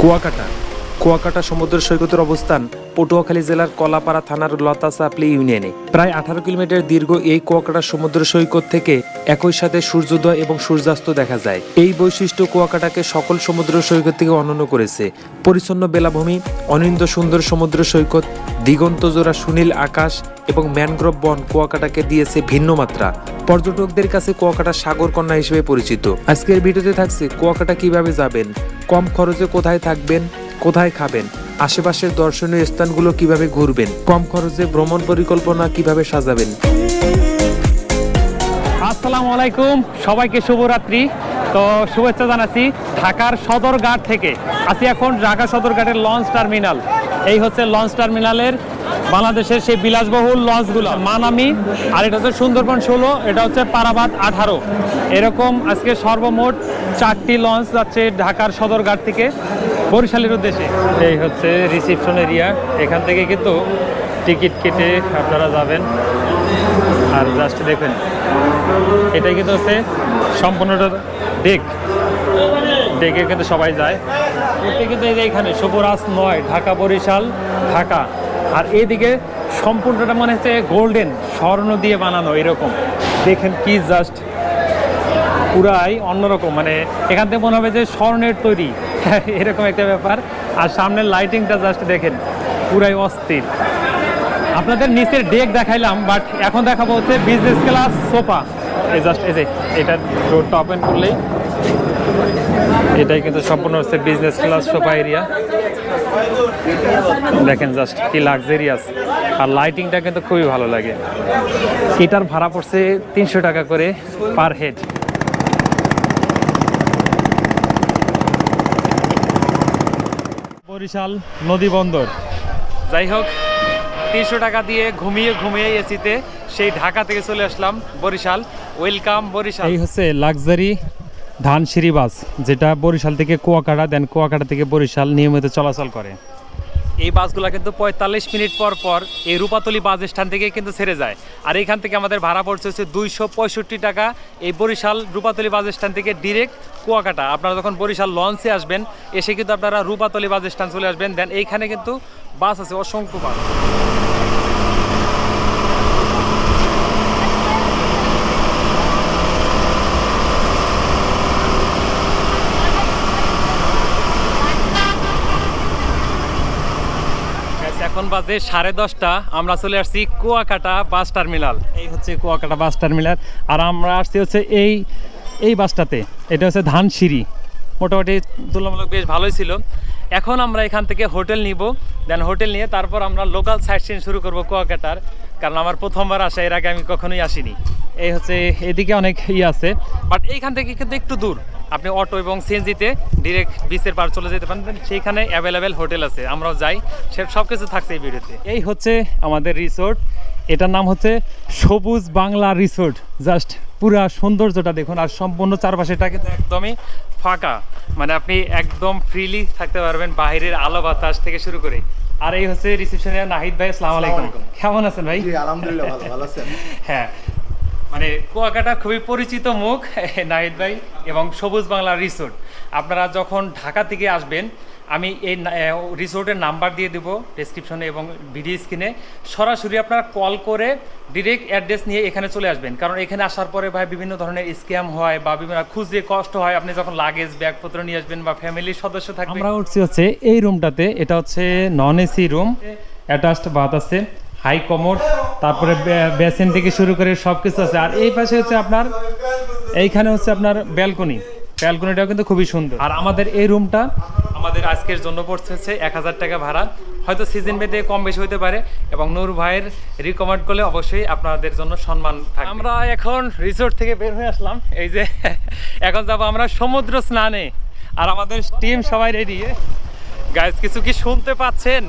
কুয়াকাটা। কুয়াকাটা সমুদ্র সৈকতের অবস্থান পটুয়াখালী জেলার কলাপাড়া থানার লতাসাপলি ইউনিয়নে। প্রায় আঠারো কিলোমিটার দীর্ঘ এই কুয়াকাটা সমুদ্র সৈকত থেকে একই সাথে সূর্যোদয় এবং সূর্যাস্ত দেখা যায়। এই বৈশিষ্ট্য কুয়াকাটাকে সকল সমুদ্র সৈকত থেকে অনন্য করেছে। পরিচ্ছন্ন বেলাভূমি অনিন্দ সুন্দর সমুদ্র সৈকত, দিগন্ত জোড়া সুনীল আকাশ এবং ম্যানগ্রোভ বন কুয়াকাটাকে দিয়েছে ভিন্ন মাত্রা। পর্যটকদের কাছে কুয়াকাটা সাগর কন্যা হিসেবে পরিচিত। আজকের ভিডিওতে থাকছে কুয়াকাটা কীভাবে যাবেন, কম খরচে কোথায় থাকবেন, কোথায় খাবেন আশেপাশের দর্শনীয় স্থানগুলো কীভাবে ঘুরবেন? কম খরচে ভ্রমণ পরিকল্পনা কীভাবে সাজাবেন? আসসালামু আলাইকুম, সবাইকে শুভরাত্রি। তো শুভেচ্ছা জানাচ্ছি ঢাকার সদরঘাট থেকে। আছি এখন ঢাকা সদরঘাটের লঞ্চ টার্মিনাল। এই হচ্ছে লঞ্চ টার্মিনালের বাংলাদেশের সেই বিলাসবহুল লঞ্চগুলো। মানামি, আর এটা হচ্ছে সুন্দরবন ষোলো, এটা হচ্ছে পারাবাদ আঠারো। এরকম আজকে সর্বমোট চারটি লঞ্চ যাচ্ছে ঢাকার সদরঘাট থেকে। বরিশালের উদ্দেশ্যে। এই হচ্ছে রিসিপশন এরিয়া এখান থেকে কিন্তু টিকিট কেটে আপনারা যাবেন। আর জাস্ট দেখেন, এটাই কিন্তু হচ্ছে সম্পূর্ণটা ডেক ডেকে কিন্তু সবাই যায়। এটা কিন্তু এই যে এখানে শুভরাজ নয়, ঢাকা, বরিশাল, ঢাকা। আর এইদিকে সম্পূর্ণটা মনে হচ্ছে গোল্ডেন স্বর্ণ দিয়ে বানানো এরকম। দেখেন কি জাস্ট পুরাই অন্যরকম। মানে এখান থেকে মনে হবে যে স্বর্ণের তৈরি। এরকম একটা ব্যাপার। আর সামনের লাইটিংটা জাস্ট দেখেন, পুরাই অস্থির। আপনাদের নিচের ডেক দেখাইলাম বাট এখন দেখাবো হচ্ছে বিজনেস ক্লাস সোফা এই জাস্ট এই যে, এটা ডোরটা ওপেন করলেই এটাই কিন্তু সম্পূর্ণ হচ্ছে বিজনেস ক্লাস সোফা এরিয়া দেখেন জাস্ট কি লাক্সারিয়াস আর লাইটিংটা কিন্তু খুবই ভালো লাগে। এটার ভাড়া পড়ছে তিনশো টাকা করে পার হেড বরিশাল নদী বন্দর। যাই হোক তিনশো টাকা দিয়ে ঘুমিয়ে ঘুমিয়ে এসিতে সেই ঢাকা থেকে চলে আসলাম বরিশাল। ওয়েলকাম বরিশাল। এই হচ্ছে লাক্সারি ধানসিঁড়ি বাস যেটা বরিশাল থেকে কুয়াকাটা দেন কুয়াকাটা থেকে বরিশাল নিয়মিত চলাচল করে। এই বাসগুলো কিন্তু পঁয়তাল্লিশ মিনিট পর পর এই রূপাতলি বাস স্ট্যান্ড থেকে কিন্তু ছেড়ে যায়। আর এখান থেকে আমাদের ভাড়া পড়ছে হচ্ছে দুইশো পঁয়ষট্টি টাকা। এই বরিশাল রূপাতলি বাস স্ট্যান্ড থেকে ডিরেক্ট কুয়াকাটা। আপনারা যখন বরিশাল লঞ্চে আসবেন, এসে কিন্তু আপনারা রূপাতলি বাস স্ট্যান্ড চলে আসবেন। দেন এইখানে কিন্তু বাস আছে, অসংখ্য বাস Guys, এখন বাজে সাড়ে দশটা। আমরা চলে আসছি কুয়াকাটা বাস টার্মিনাল। এই হচ্ছে কুয়াকাটা বাস টার্মিনাল। আর আমরা আসছি হচ্ছে এই এই বাসটাতে। এটা হচ্ছে ধানসিঁড়ি। মোটামুটি তুলনামূলক বেশ ভালোই ছিল। এখন আমরা এখান থেকে হোটেল নিব। দেন হোটেল নিয়ে তারপর আমরা লোকাল সাইট সিন শুরু করব কুয়াকাটার। কারণ আমার প্রথমবার আসা, এর আগে আমি কখনোই আসিনি। এই হচ্ছে এদিকে অনেক ইয়ে আছে। বাট এইখান থেকে কিন্তু একটু দূর। আপনি অটো এবং সিএনজিতে ডিরেক্ট বিচের পার চলে যেতে পারেন। সেইখানে অ্যাভেলেবেল হোটেল আছে। আমরাও যাই। সে সব কিছু থাকছে এই ভিডিওতে। এই হচ্ছে আমাদের রিসোর্ট এটার নাম হচ্ছে সবুজ বাংলা রিসোর্ট। জাস্ট পুরা সৌন্দর্যটা দেখুন আর সম্পূর্ণ চারপাশেটা কিন্তু একদমই ফাঁকা। মানে আপনি একদম ফ্রিলি থাকতে পারবেন বাইরের আলো বাতাস থেকে শুরু করে। আর এই হচ্ছে রিসেপশনের নাহিদ ভাই আসসালামু আলাইকুম। কেমন আছেন ভাই? জি আলহামদুলিল্লাহ ভালো ভালো আছেন। হ্যাঁ মানে কুয়াকাটা খুবই পরিচিত মুখ নাহিদ ভাই এবং সবুজ বাংলা রিসোর্ট। আপনারা যখন ঢাকা থেকে আসবেন আমি এই রিসোর্টের নাম্বার দিয়ে দেবো ডেসক্রিপশনে এবং ভিডিও স্ক্রিনে সরাসরি আপনারা কল করে ডিরেক্ট অ্যাড্রেস নিয়ে এখানে চলে আসবেন। কারণ এখানে আসার পরে ভাই বিভিন্ন ধরনের স্ক্যাম হয় বা বিভিন্ন খুঁজে কষ্ট হয়। আপনি যখন লাগেজ ব্যাগপত্র নিয়ে আসবেন বা ফ্যামিলির সদস্য থাকবে আমরা উঠছি হচ্ছে এই রুমটাতে এটা হচ্ছে non AC room attached bath আছে হাই কমোড তারপরে বেসিন থেকে শুরু করে সব কিছু আছে। আর এই পাশে হচ্ছে আপনার, এইখানে হচ্ছে আপনার ব্যালকনি ব্যালকনিটাও কিন্তু খুবই সুন্দর। আর আমাদের এই রুমটা আমাদের আজকের জন্য পড়ছে হচ্ছে এক হাজার টাকা ভাড়া। হয়তো সিজন বেঁধে কম বেশি হতে পারে এবং নূর ভাইয়ের রিকমেন্ড করলে অবশ্যই আপনাদের জন্য সম্মান থাকবে। আমরা এখন রিসোর্ট থেকে বের হয়ে আসলাম। এই যে এখন যাব আমরা সমুদ্র স্নানে। আর আমাদের টিম সবাই রেডি গাইজ কিছু কি শুনতে পাচ্ছেন?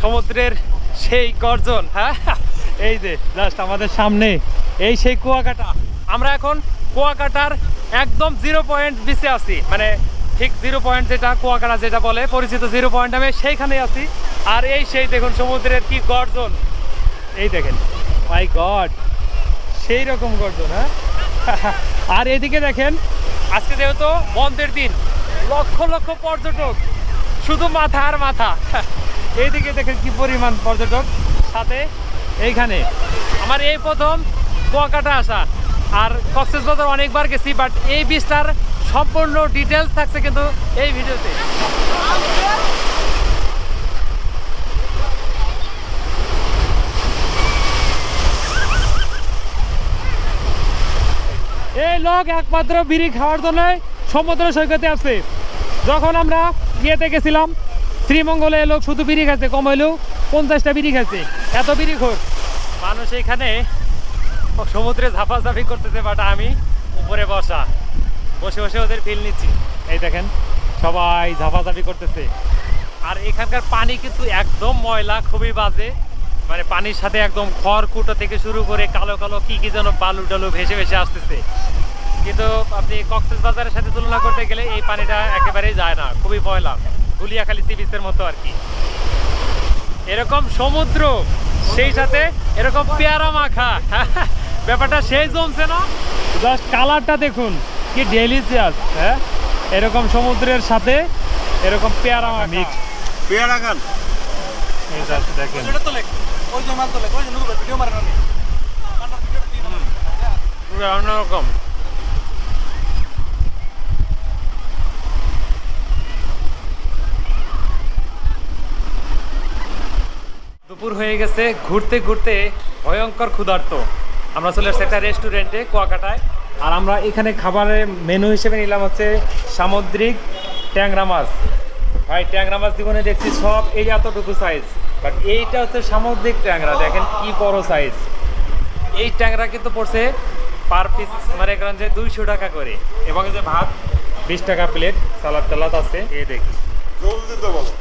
সমুদ্রের সেই গর্জন হ্যাঁ? এই যে জাস্ট আমাদের সামনে এই সেই কুয়াকাটা। আমরা এখন কুয়াকাটার একদম জিরো পয়েন্ট বিচে আছি। মানে ঠিক জিরো পয়েন্ট যেটা কুয়াকাটা যেটা বলে, পরিচিত জিরো পয়েন্ট আমি সেইখানে আছি। আর এই সেই দেখুন, সমুদ্রের কি গর্জন। এই দেখেন মাই গড সেই রকম গর্জন হ্যাঁ? আর এদিকে দেখেন, আজকে যেহেতু বন্ধের দিন, লক্ষ লক্ষ পর্যটক, শুধু মাথা আর মাথা। এইদিকে দেখেন কি পরিমাণ পর্যটক, সাথে এইখানে, আমার এই প্রথম কুয়াকাটা আসা। আর কক্সেস বাজার অনেকবার গেছি বাট এই বীজটার সম্পূর্ণ ডিটেলস থাকছে কিন্তু এই ভিডিওতে। এই লোক একমাত্র বিড়ি খাওয়ার জন্য সমুদ্র সৈকতে আসছে। যখন আমরা ইয়েতে গেছিলাম, শ্রীমঙ্গলে লোক শুধু বিড়ি খাচ্ছে কম হইলেও পঞ্চাশটা বিড়ি খাচ্ছে এত বিড়ি খোর। মানুষ এখানে সমুদ্রে ঝাপাঝাপি করতেছে বাট আমি উপরে বসা। বসে বসে ওদের ফিল নিচ্ছি। এই দেখেন, সবাই ঝাপাঝাপি করতেছে। আর এখানকার পানি কিন্তু একদম ময়লা, খুবই বাজে। মানে পানির সাথে একদম খড় কুটো থেকে শুরু করে কালো কালো কি কি যেন বালু টালু ভেসে ভেসে আসতেছে। কিন্তু আপনি কক্সেস বাজারের সাথে তুলনা করতে গেলে এই পানিটা একেবারেই যায় না, খুবই ময়লা। গুলিয়াখালী সি বিচের মতো আর কি। এরকম সমুদ্র, সেই সাথে এরকম পেয়ারা মাখা। ব্যাপারটা সেই জমছে না। জাস্ট কালারটা দেখুন কি ডেলিসিয়াস হ্যাঁ? এরকম সমুদ্রের সাথে এরকম পেয়ারা মিক্স পেয়ারা খান। এই just দেখেন। ওই যে মাল তো ওই যে ভিডিও মারেন অন্যরকম। দুপুর হয়ে গেছে ঘুরতে ঘুরতে ভয়ঙ্কর ক্ষুধার্ত। আমরা চলে আসছি একটা রেস্টুরেন্টে কুয়াকাটায়। আর আমরা এখানে খাবারের মেনু হিসেবে নিলাম হচ্ছে সামুদ্রিক ট্যাংরা মাছ। ভাই, ট্যাংরা মাছ জীবনে দেখছি সব এই এতটুকু সাইজ বাট এইটা হচ্ছে সামুদ্রিক ট্যাংরা। দেখেন কি বড় সাইজ এই ট্যাংরা কিন্তু পড়ছে পার পিস মানে করেন যে দুইশো টাকা করে। এবং যে ভাত, বিশ টাকা প্লেট সালাদ টালাদ আছে। এই দেখি। জল দিতে বলো।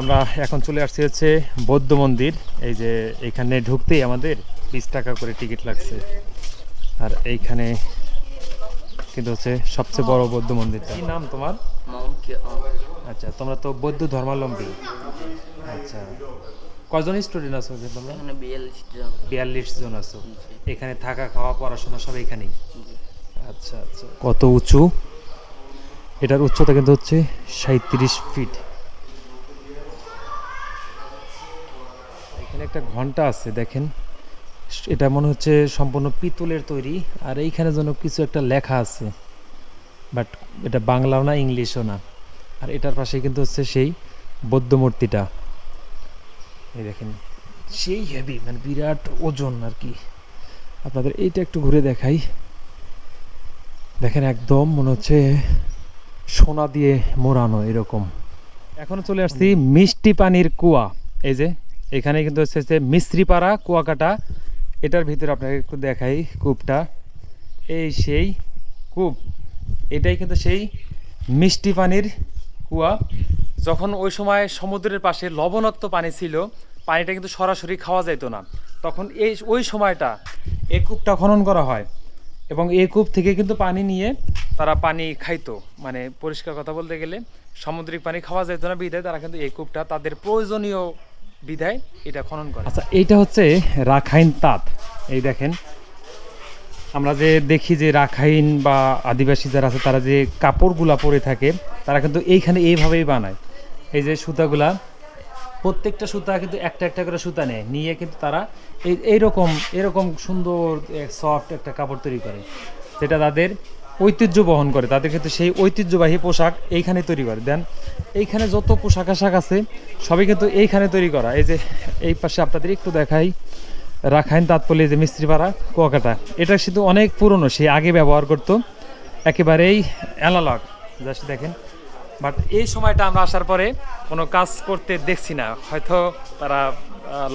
আমরা এখন চলে আসছি হচ্ছে বৌদ্ধ মন্দির। এই যে এখানে ঢুকতেই আমাদের বিশ টাকা করে টিকিট লাগছে। আর এইখানে কিন্তু হচ্ছে সবচেয়ে বড় বৌদ্ধ মন্দির কি নাম তোমার? আচ্ছা তোমরা তো বৌদ্ধ ধর্মাবলম্বী। আচ্ছা কজন স্টুডেন্ট আছো যে তোমরা? বিয়াল্লিশ জন। আছো। এখানে থাকা খাওয়া পড়াশোনা সব এখানেই? আচ্ছা আচ্ছা। কত উঁচু? এটার উচ্চতা কিন্তু হচ্ছে সাঁত্রিশ ফিট এখানে একটা ঘণ্টা আছে, দেখেন। এটা মনে হচ্ছে সম্পূর্ণ পিতলের তৈরি, আর এইখানে যেন কিছু একটা লেখা আছে। বাট এটা বাংলাও না, ইংলিশও না। আর এটার পাশে কিন্তু হচ্ছে সেই বৌদ্ধ মূর্তিটা। এই দেখেন, সেই হেভি মানে বিরাট ওজন আর কি। আপনাদের এইটা একটু ঘুরে দেখাই। দেখেন একদম মনে হচ্ছে সোনা দিয়ে মোড়ানো এরকম। এখন চলে আসছি মিষ্টি পানির কুয়া। এই যে এখানে কিন্তু হচ্ছে মিস্ত্রিপাড়া, কুয়াকাটা। এটার ভিতরে আপনাকে একটু দেখাই কূপটা। এই সেই কূপ। এটাই কিন্তু সেই মিষ্টি পানির কুয়া। যখন ওই সময় সমুদ্রের পাশে লবণাক্ত পানি ছিল, পানিটা কিন্তু সরাসরি খাওয়া যেত না। তখন এই ওই সময়টা এই কূপটা খনন করা হয় এবং এই কূপ থেকে কিন্তু পানি নিয়ে তারা পানি খাইতো। মানে পরিষ্কার কথা বলতে গেলে, সামুদ্রিক পানি খাওয়া যেত না বিধায় তারা কিন্তু এই কূপটা তাদের প্রয়োজনীয় বিধায় এটা খনন করে। আচ্ছা এইটা হচ্ছে রাখাইন তাঁত। এই দেখেন, আমরা যে দেখি যে রাখাইন বা আদিবাসী যারা আছে, তারা যে কাপড়গুলা পরে থাকে, তারা কিন্তু এইখানে এইভাবেই বানায়। এই যে সুতাগুলা, প্রত্যেকটা সুতা কিন্তু একটা একটা করে সুতা নেয়। নিয়ে কিন্তু তারা এই, এইরকম, এরকম সুন্দর সফট একটা কাপড় তৈরি করে, যেটা তাদের ঐতিহ্য বহন করে। তাদের কিন্তু সেই ঐতিহ্যবাহী পোশাক এইখানে তৈরি করে। দেন, এইখানে যত পোশাক আশাক আছে, সবই কিন্তু এইখানে তৈরি করা। এই যে, এই পাশে আপনাদের একটু দেখাই, রাখাইন তাৎপল্য যে মিস্ত্রিপাড়া, কুয়াকাটা। এটা শুধু অনেক পুরনো, সে আগে ব্যবহার করতো। একেবারেই অ্যানালগ জাস্ট দেখেন। বাট এই সময়টা আমরা আসার পরে কোনো কাজ করতে দেখছি না। হয়তো তারা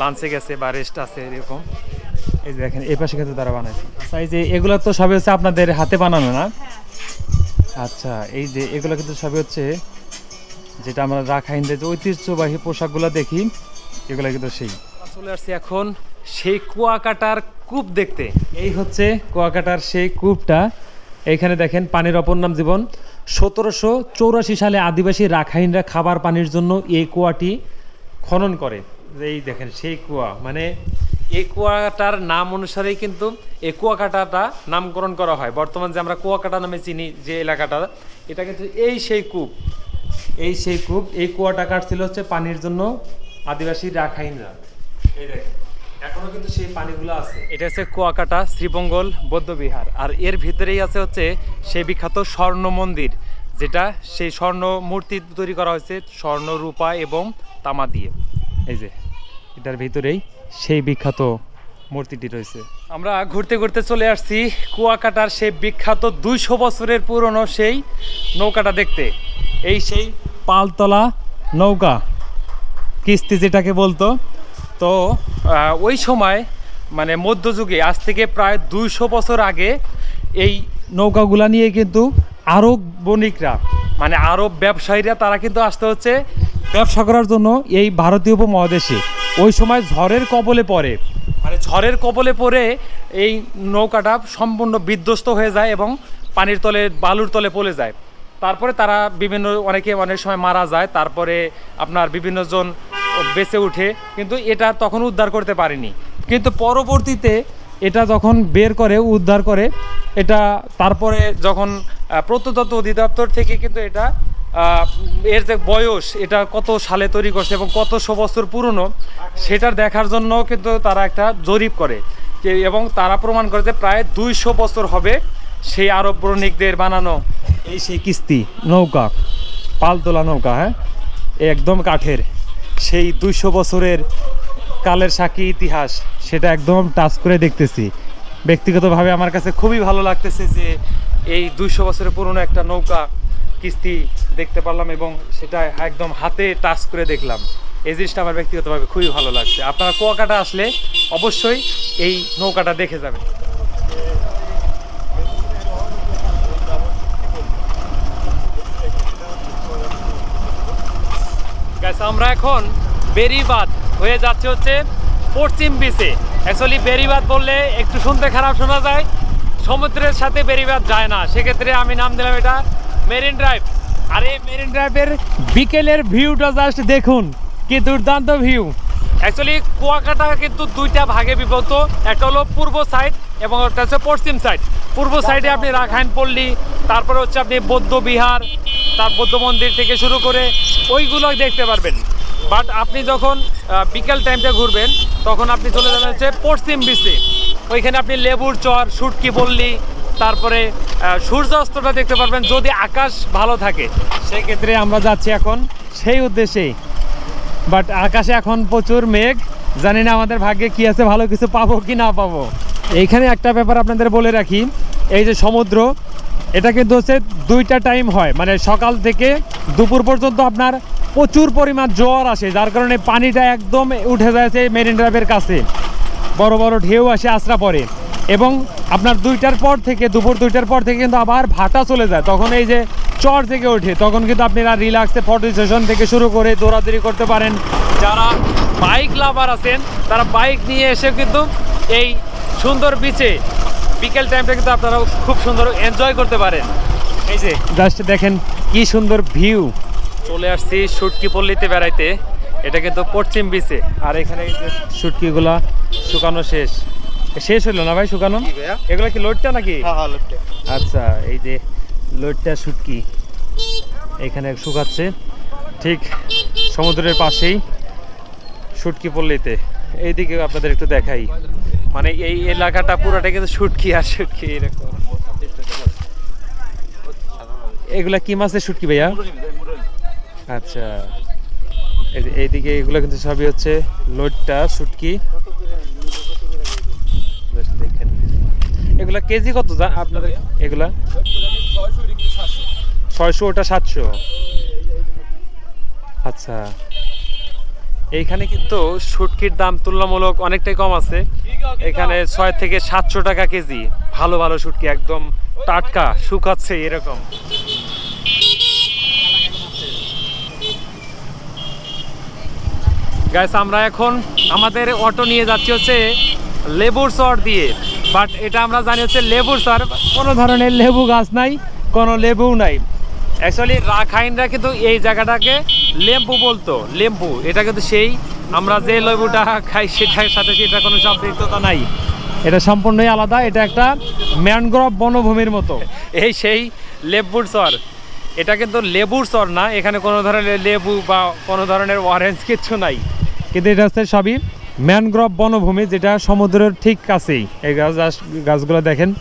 লাঞ্চে গেছে বা রেস্ট আছে, এরকম। এই যে দেখেন এই পাশে কিন্তু তারা বানাইছে। আচ্ছা এই যে এগুলো তো সবই হচ্ছে আপনাদের হাতে বানানো না? আচ্ছা এই যে এগুলো কিন্তু সবই হচ্ছে যেটা আমরা রাখাইনদের যে ঐতিহ্যবাহী পোশাকগুলো দেখি এগুলো কিন্তু সেই। চলে আসছি এখন সেই কুয়াকাটার কূপ দেখতে। এই হচ্ছে কুয়াকাটার সেই কূপটা। এইখানে দেখেন পানির অপর নাম জীবন। সতেরোশো চৌরাশি সালে আদিবাসী রাখাইনরা খাবার পানির জন্য এই কুয়াটি খনন করে। এই দেখেন সেই কুয়া মানে এই নাম অনুসারেই কিন্তু এই কুয়াকাটাটা নামকরণ করা হয়। বর্তমান যে আমরা কুয়াকাটা নামে চিনি যে এলাকাটা, এটা কিন্তু এই সেই কূপ। এই সেই কূপ, এই কুয়াটা কাটছিল হচ্ছে পানির জন্য আদিবাসী রাখাইনরা। এই দেখেন, এখনও কিন্তু সেই পানিগুলো আছে। এটা হচ্ছে কুয়াকাটা, শ্রীমঙ্গল, বৌদ্ধবিহার। আর এর ভিতরেই আছে হচ্ছে সেই বিখ্যাত স্বর্ণ মন্দির, যেটা সেই স্বর্ণ মূর্তি তৈরি করা হয়েছে স্বর্ণ রূপা এবং তামা দিয়ে। এই যে এটার ভিতরেই সেই বিখ্যাত মূর্তিটি রয়েছে। আমরা ঘুরতে ঘুরতে চলে আসছি কুয়াকাটার সেই বিখ্যাত দুইশো বছরের পুরনো সেই নৌকাটা দেখতে। এই সেই পালতলা নৌকা, কিস্তি যেটাকে বলতো। তো ওই সময় মানে মধ্যযুগে, আজ থেকে প্রায় দুইশো বছর আগে এই নৌকাগুলা নিয়ে কিন্তু আরব বণিকরা মানে আরব ব্যবসায়ীরা, তারা কিন্তু আসতে হচ্ছে ব্যবসা করার জন্য এই ভারতীয় উপমহাদেশে। ওই সময় ঝড়ের কবলে পড়ে। মানে ঝড়ের কবলে পড়ে এই নৌকাটা সম্পূর্ণ বিধ্বস্ত হয়ে যায় এবং পানির তলে, বালুর তলে পড়ে যায়। তারপরে তারা বিভিন্ন, অনেকে অনেক সময় মারা যায়, তারপরে আপনার বিভিন্ন জন বেঁচে উঠে কিন্তু এটা তখন উদ্ধার করতে পারেনি। কিন্তু পরবর্তীতে এটা যখন বের করে, উদ্ধার করে, এটা তারপরে যখন প্রত্নতত্ত্ব অধিদপ্তর থেকে কিন্তু এটা এর যে বয়স, এটা কত সালে তৈরি করছে এবং কতশো বছর পুরনো, সেটার দেখার জন্য কিন্তু তারা একটা জরিপ করে। এবং তারা প্রমাণ করে যে প্রায় দুইশো বছর হবে সেই আরব বণিকদের বানানো। এই সেই কিস্তি, নৌকা, পালতোলা নৌকা হ্যাঁ? একদম কাঠের। সেই দুইশো বছরের কালের সাক্ষী ইতিহাস, সেটা একদম টাচ করে দেখতেছি। ব্যক্তিগতভাবে আমার কাছে খুবই ভালো লাগতেছে যে এই দুইশো বছরের পুরনো একটা নৌকা, কিস্তি দেখতে পারলাম এবং সেটা একদম হাতে টাচ করে দেখলাম। এই জিনিসটা আমার ব্যক্তিগতভাবে খুবই ভালো লাগছে। আপনারা কুয়াকাটা আসলে অবশ্যই এই নৌকাটা দেখে যাবেন। আমরা এখন বেরিবাদ হয়ে যাচ্ছে হচ্ছে পশ্চিম বিচে অ্যাকচুয়ালি বেরিবাদ বললে একটু শুনতে খারাপ শোনা যায়। সমুদ্রের সাথে বেরিবাদ যায় না। সেক্ষেত্রে আমি নাম দিলাম এটা মেরিন ড্রাইভ আর মেরিন ড্রাইভের বিকেলের ভিউটা জাস্ট দেখুন, কি দুর্দান্ত ভিউ অ্যাকচুয়ালি কুয়াকাটা কিন্তু দুইটা ভাগে বিভক্ত। একটা হলো পূর্ব সাইড এবং একটা হচ্ছে পশ্চিম সাইড পূর্ব সাইডে আপনি রাখাইন পল্লী, তারপরে হচ্ছে আপনি বৌদ্ধ বিহার, তার বৌদ্ধ মন্দির থেকে শুরু করে ওইগুলো দেখতে পারবেন। বাট আপনি যখন বিকেল টাইমটা ঘুরবেন, তখন আপনি চলে যাবেন হচ্ছে পশ্চিম বিচে ওইখানে আপনি লেবুর চর সুটকি পল্লী, তারপরে সূর্যাস্তটা দেখতে পারবেন যদি আকাশ ভালো থাকে। সেক্ষেত্রে আমরা যাচ্ছি এখন সেই উদ্দেশ্যেই বাট আকাশে এখন প্রচুর মেঘ। জানি না আমাদের ভাগ্যে কি আছে, ভালো কিছু পাবো কি না পাবো। এইখানে একটা ব্যাপার আপনাদের বলে রাখি, এই যে সমুদ্র, এটা কিন্তু হচ্ছে দুইটা টাইম হয়। মানে সকাল থেকে দুপুর পর্যন্ত আপনার প্রচুর পরিমাণ জোয়ার আসে, যার কারণে পানিটা একদম উঠে যাচ্ছে মেরিন ড্রাইভের কাছে। বড় বড় ঢেউ আসে আশ্রা পড়ে এবং আপনার দুইটার পর থেকে, দুপুর দুইটার পর থেকে কিন্তু আবার ভাটা চলে যায়। তখন এই যে চর থেকে ওঠে, তখন কিন্তু আপনারা রিল্যাক্সে ফটো সেশন থেকে শুরু করে দৌড়াদৌড়ি করতে পারেন। যারা বাইক লাভার আছেন, তারা বাইক নিয়ে এসে কিন্তু এই সুন্দর বিচে বিকেল টাইমটা কিন্তু আপনারা খুব সুন্দর এনজয় করতে পারেন। এই যে জাস্ট দেখেন কি সুন্দর ভিউ চলে আসছি সুটকি পল্লীতে বেড়াইতে। এটা কিন্তু পশ্চিম বিচে আর এখানে শুটকিগুলা শুকানো শেষ। শেষ হলো না ভাই শুকানো? এগুলো কি লোডটা নাকি? হ্যাঁ হ্যাঁ আচ্ছা এই যে লোডটা শুটকি এখানে শুকাচ্ছে। ঠিক সমুদ্রের পাশেই শুটকি পল্লীতে। এইদিকে আপনাদের একটু দেখাই। মানে এই এলাকাটা পুরোটা কিন্তু শুটকি আর শুটকি এরকম। এগুলা কি মাছের শুটকি ভাইয়া? আচ্ছা এইদিকে এগুলো কিন্তু সবই হচ্ছে লোডটা শুটকি বেশ দেখেন এগুলা কেজি কত যা- আপনাদের এগুলা? ছয়শো ওটা সাতশো। আচ্ছা। এইখানে কিন্তু শুটকির দাম তুলনামূলক অনেকটাই কম আছে। এখানে ছয় থেকে সাতশো টাকা কেজি। ভালো ভালো শুটকি, একদম টাটকা, শুকাচ্ছে এরকম। গাইস আমরা এখন আমাদের অটো নিয়ে যাচ্ছি হচ্ছে লেবুর চর দিয়ে। বাট এটা আমরা জানি হচ্ছে লেবুর চর কোনো ধরনের লেবু গাছ নাই, কোনো লেবু নাই। অ্যাকচুয়ালি রাখাইনরা কিন্তু এই জায়গাটাকে লেম্পু বলতো। লেম্পু, এটা কিন্তু সেই, আমরা যে লেবুটা খাই সেটার সাথে সেটা কোনো সম্পৃক্ততা নাই। এটা সম্পূর্ণই আলাদা, এটা একটা ম্যানগ্রোভ বনভূমির মতো। এই সেই লেবুর চর এটা কিন্তু লেবুর চর না, এখানে কোনো ধরনের লেবু বা কোনো ধরনের অরেঞ্জ কিচ্ছু নাই। কিন্তু এটা হচ্ছে সবই ম্যানগ্রোভ বনভূমি যেটা সমুদ্রের ঠিক কাছেই। এই গাছ, গাছ- গাছগুলো দেখেন।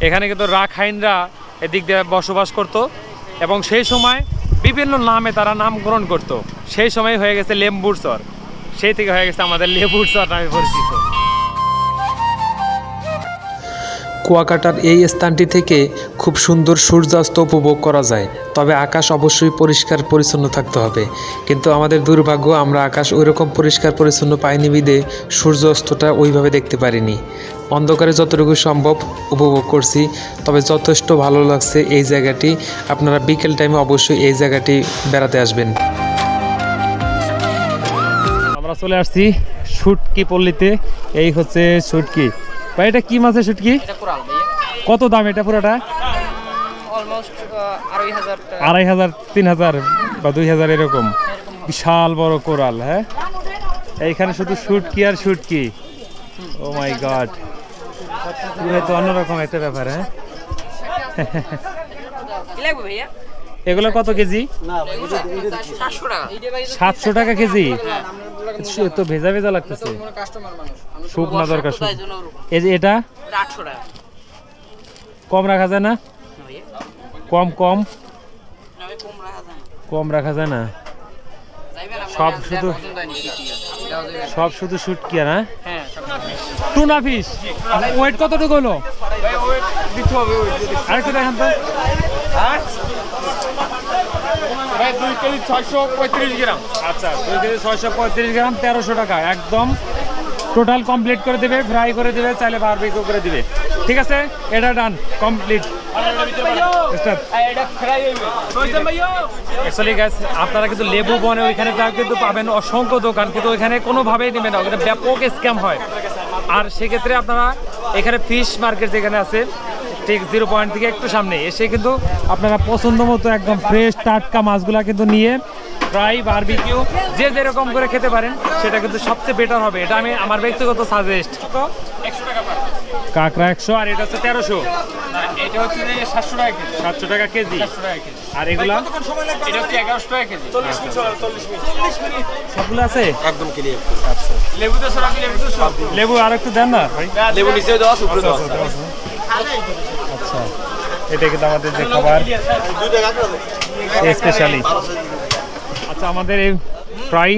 এখানে কিন্তু রাখাইনরা এদিক দিয়ে বসবাস করত এবং সেই সময় বিভিন্ন নামে তারা নামকরণ করত। সেই সময় হয়ে গেছে লেম্বুর চর। সেই থেকে হয়ে গেছে আমাদের লেবুর চর নামে পরিচিত। কুয়াকাটার এই স্থানটি থেকে খুব সুন্দর সূর্যাস্ত উপভোগ করা যায়। তবে আকাশ অবশ্যই পরিষ্কার পরিচ্ছন্ন থাকতে হবে। কিন্তু আমাদের দুর্ভাগ্য, আমরা আকাশ ওইরকম পরিষ্কার পরিচ্ছন্ন পাইনি বিদে সূর্যাস্তটা ওইভাবে দেখতে পারিনি। অন্ধকারে যতটুকু সম্ভব উপভোগ করছি, তবে যথেষ্ট ভালো লাগছে এই জায়গাটি। আপনারা বিকেল টাইমে অবশ্যই এই জায়গাটি বেড়াতে আসবেন। আমরা চলে আসছি শুটকি পল্লীতে এই হচ্ছে শুটকি ভাই এটা কি মাছের শুটকি? কত দাম এটা পুরোটা? আড়াই হাজার তিন হাজার বা দুই হাজার এরকম। বিশাল বড় কোরাল হ্যাঁ? এইখানে শুধু শুটকি আর শুটকি। ও মাই গড তো অন্যরকম একটা ব্যাপার হ্যাঁ? লাগবে ভাইয়া? এগুলো কত কেজি? সাতশো টাকা কেজি? সে তো ভেজা ভেজা লাগতেছে। কাস্টমার মানুষ শুকনা। দরকার এই যে এটা? কম রাখা যায় না? কম কম। কম রাখা যায় না। কম রাখা যায় না যাইবেন আপনার সব শুধু-। সব শুধু শুটকি না হ্যাঁ? Tuna fish. ওয়েট কতটুকু হলো? আরেকটু দেখান তো। ভাই পঁয়ত্রিশ গ্রাম। আচ্ছা ছয়শো পঁয়ত্রিশ গ্রাম, তেরোশো টাকা, একদম টোটাল কমপ্লিট করে দেবে ফ্রাই করে দেবে, চাইলে বারবিকিউ করে দিবে। ঠিক আছে? এটা ডান কমপ্লিট আপনারা কিন্তু লেবু বনে ওইখানে যা কিন্তু পাবেন অসংখ্য দোকান, কিন্তু ওইখানে কোনোভাবেই নেবে না ওখানে ব্যাপক স্ক্যাম হয়। আর সেক্ষেত্রে আপনারা এখানে ফিশ মার্কেট যেখানে আছে ঠিক জিরো পয়েন্ট থেকে একটু সামনে। এসে কিন্তু আপনারা পছন্দ মতো একদম ফ্রেশ টাটকা মাছগুলা কিন্তু নিয়ে ফ্রাই বারবিকিউ যে যেরকম করে খেতে পারেন সেটা কিন্তু সবচেয়ে বেটার হবে। এটা আমি আমার ব্যক্তিগত সাজেস্ট কাঁকড়া একশো আর এটা হচ্ছে তেরোশো। এটা হচ্ছে যে সাতশো টাকা কেজি। সাতশো টাকা কেজি। আর এগুলা? এটা হচ্ছে এগারোশো টাকা কেজি। চল্লিশ মিনিট চল্লিশ মিনিট। সবগুলো আছে? একদম ক্লিয়ার লেবুতে সব আমি লেবুতে সব। লেবু আর একটু দেন না ভাই। লেবু নিচে দেওয়া আছে উপরে দেওয়া আছে। আচ্ছা এটা কিন্তু আমাদের যে খাবার স্পেশালি আচ্ছা আমাদের এই ফ্রাই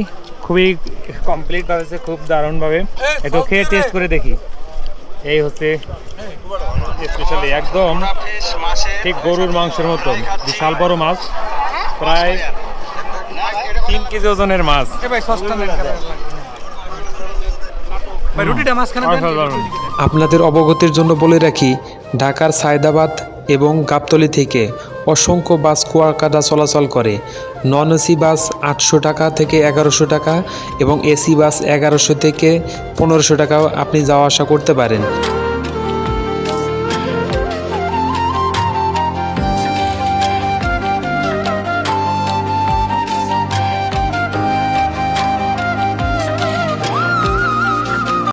খুবই কমপ্লিট ভাবে খুব দারুণভাবে একটু খেয়ে টেস্ট করে দেখি। এই হচ্ছে স্পেশালি একদম ঠিক গরুর মাংসের মতো, বিশাল বড় মাছ, প্রায় তিন কেজি ওজনের মাছ। ভাই রুটিটা মাঝখানে দেন আপনাদের অবগতির জন্য বলে রাখি ঢাকার সায়দাবাদ এবং গাবতলি থেকে অসংখ্য বাস কুয়াকাটা চলাচল করে। নন এসি বাস আটশো টাকা থেকে এগারোশো টাকা এবং এসি বাস এগারোশো থেকে পনেরোশো টাকা আপনি যাওয়া আসা করতে পারেন।